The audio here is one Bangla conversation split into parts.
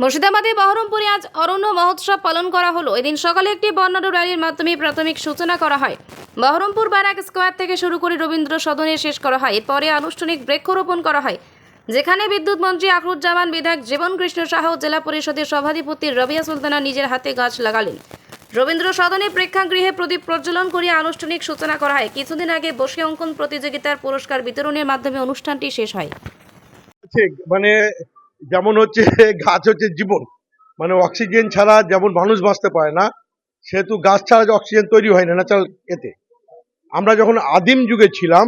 মুর্শিদাবাদে বহরমপুরে আজ অরণ্য মহোৎসব পালন করা হলো। এদিন সকালে একটি বর্ণাঢ্য র্যালির মাধ্যমে প্রাথমিক সূচনা করা হয়। বহরমপুর ব্যারাক স্কোয়ার থেকে শুরু করে রবীন্দ্র সদনে শেষ করা হয়। এরপরে আনুষ্ঠানিক বৃক্ষরোপণ করা হয়। যেখানে বিদ্যুৎ মন্ত্রী আখরুজ্জামান বিধায়ক জীবন কৃষ্ণ সাহা জেলা পরিষদের সভাধিপতি রবিয়া সুলতানা নিজের হাতে গাছ লাগালেন। রবীন্দ্র সদনে প্রেক্ষাগৃহে প্রদীপ প্রজ্বলন করিয়ে আনুষ্ঠানিক সূচনা করা হয়। কিছুদিন আগে বসে অঙ্কন প্রতিযোগিতার পুরস্কার বিতরণের মাধ্যমে অনুষ্ঠানটি শেষ হয়। হচ্ছে মানে যেমন হচ্ছে, গাছ হচ্ছে জীবন। মানে অক্সিজেন ছাড়া যেমন মানুষ বাঁচতে পারে না, সেহেতু গাছ ছাড়া যে অক্সিজেন তৈরি হয় না ন্যাচারাল এতে। আমরা যখন আদিম যুগে ছিলাম,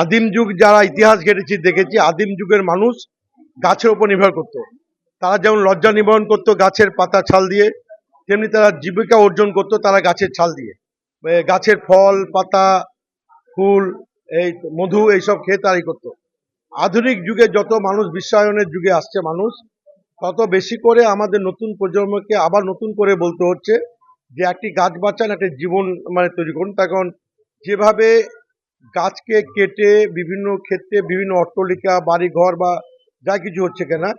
আদিম যুগ যারা ইতিহাস ঘেটেছি, দেখেছি, আদিম যুগের মানুষ গাছের উপর নির্ভর করত। তারা যেমন লজ্জা নিবারণ করতো গাছের পাতা ছাল দিয়ে, তেমনি তারা জীবিকা অর্জন করতো তারা গাছের ছাল দিয়ে। গাছের ফল, পাতা, ফুল, এই মধু, এইসব খেয়ে তারাই করতো। আধুনিক যুগে যত মানুষ বিশ্বায়নের যুগে আসছে মানুষ, তত বেশি করে আমাদের নতুন প্রজন্মকে আবার নতুন করে বলতে হচ্ছে যে একটি গাছ বাঁচান, একটা জীবন মানে তৈরি করুন। তখন যেভাবে গাছকে কেটে বিভিন্ন ক্ষেত্রে বিভিন্ন অট্টলিকা, বাড়িঘর বা যা কিছু হচ্ছে কেনা,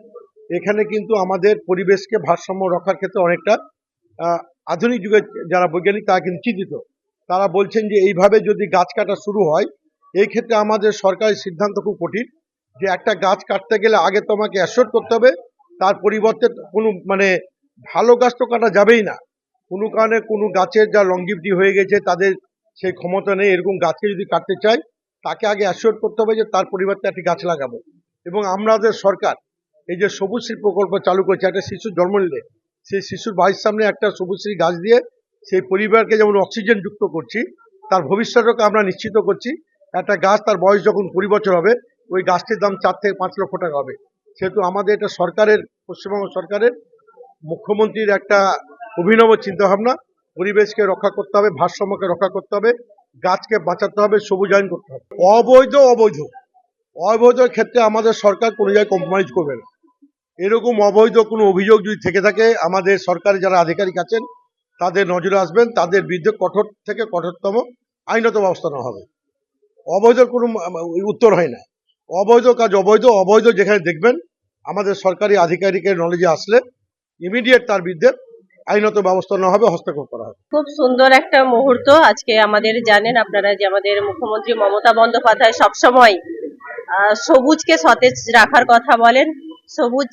এখানে কিন্তু আমাদের পরিবেশকে ভারসাম্য রক্ষার ক্ষেত্রে অনেকটা আধুনিক যুগে যারা বৈজ্ঞানিক তারা কিন্তু চিন্তিত। তারা বলছেন যে এইভাবে যদি গাছ কাটা শুরু হয়, এই ক্ষেত্রে আমাদের সরকারি সিদ্ধান্ত খুব কঠিন। যে একটা গাছ কাটতে গেলে আগে তোমাকে অ্যাসোর্ট করতে হবে, তার পরিবর্তে কোনো মানে ভালো গাছ তো কাটা যাবেই না। কোনো কারণে কোনো গাছের যা লংজিভিটি হয়ে গেছে, তাদের সেই ক্ষমতা নেই, এরকম গাছকে যদি কাটতে চায়, তাকে আগে অ্যাসোর্ট করতে হবে যে তার পরিবর্তে একটি গাছ লাগাবো। এবং আমাদের সরকার, এই যে সবুজশ্রী প্রকল্প চালু করেছে, একটা শিশু জন্ম নিলে, সেই শিশুর বাড়ির সামনে একটা সবুজশ্রী গাছ দিয়ে সেই পরিবারকে যেমন অক্সিজেন যুক্ত করছি, তার ভবিষ্যৎকে আমরা নিশ্চিত করছি, একটা গাছ তার বয়স যখন কুড়ি বছর হবে ওই গাছটির দাম চার থেকে পাঁচ লক্ষ টাকা হবে। সেহেতু আমাদের এটা সরকারের, পশ্চিমবঙ্গ সরকারের মুখ্যমন্ত্রীর একটা অভিনব চিন্তাভাবনা। পরিবেশকে রক্ষা করতে হবে, ভারসাম্যকে রক্ষা করতে হবে, গাছকে বাঁচাতে হবে, সবুজায়ন করতে হবে। অবৈধ অবৈধ। অবৈধ ক্ষেত্রে আমাদের সরকার কোনো জায়গায় কম্প্রোমাইজ করবে না। এরকম অবৈধ কোনো অভিযোগ যদি থেকে থাকে, আমাদের সরকারি যারা আধিকারিক আছেন, তাদের নজরে আসবেন, তাদের বিরুদ্ধে কঠোর থেকে কঠোরতম আইনত ব্যবস্থা নেওয়া হবে। অবৈধ কোনো উত্তর হয় না। অবৈধ কাজ, অবৈধ অবৈধ যেখানে দেখবেন, আমাদের সরকারি আধিকারিকের নলেজে আসলে ইমিডিয়েট তার বিরুদ্ধে আইনত ব্যবস্থা না হবে, হস্তক্ষেপ করা হবে। খুব সুন্দর একটা মুহূর্ত। আজকে আমাদের জানেন আপনারা যে আমাদের মুখ্যমন্ত্রী মমতা বন্দ্যোপাধ্যায় সবসময় সবুজকে সতেজ রাখার কথা বলেন। সবুজ,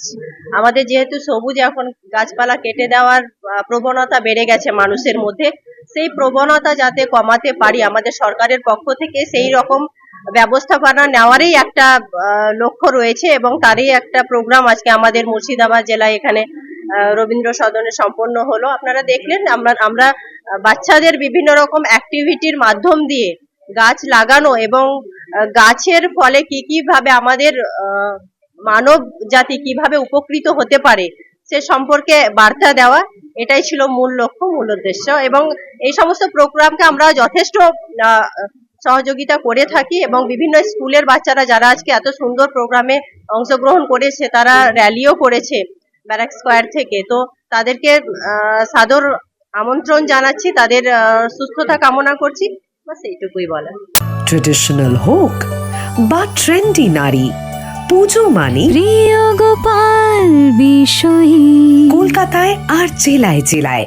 আমাদের যেহেতু সবুজ, এখন গাছপালা কেটে দেওয়ার প্রবণতা বেড়ে গেছে মানুষের মধ্যে। সেই প্রবণতা যাতে কমাতে পারি আমাদের সরকারের পক্ষ থেকে, সেই রকম ব্যবস্থাপনা নেওয়ারই একটা লক্ষ্য রয়েছে এবং তারই একটা প্রোগ্রাম আজকে আমাদের মুর্শিদাবাদ জেলায় এখানে রবীন্দ্র সদনে সম্পন্ন হলো। আপনারা দেখলেন, আমরা আমরা বাচ্চাদের বিভিন্ন রকম অ্যাক্টিভিটির মাধ্যম দিয়ে গাছ লাগানো এবং গাছের ফলে কি কি ভাবে আমাদের মানব জাতি কীভাবে উপকৃত হতে পারে, সে সম্পর্কে বার্তা দেওয়া, এটাই ছিল মূল লক্ষ্য, মূল উদ্দেশ্য এবং এই সমস্ত প্রোগ্রামকে আমরা যথেষ্ট সহযোগিতা করে থাকি এবং বিভিন্ন স্কুলের বাচ্চারা যারা আজকে এত সুন্দর প্রোগ্রামে অংশগ্রহণ করেছে তারা র্যালিও করেছে ব্যারাক স্কোয়ার থেকে। তো তাদেরকে আহ, সাদর আমন্ত্রণ জানাচ্ছি তাদের আহ, সুস্থতা কামনা করছি। বাস এইটুকুই বলা ট্রেডিশনাল হোক বা ট্রেন্ডি নারী পুজো মানে প্রিয় গোপাল বিষয়ী। কলকাতায় আর জেলায় জেলায়।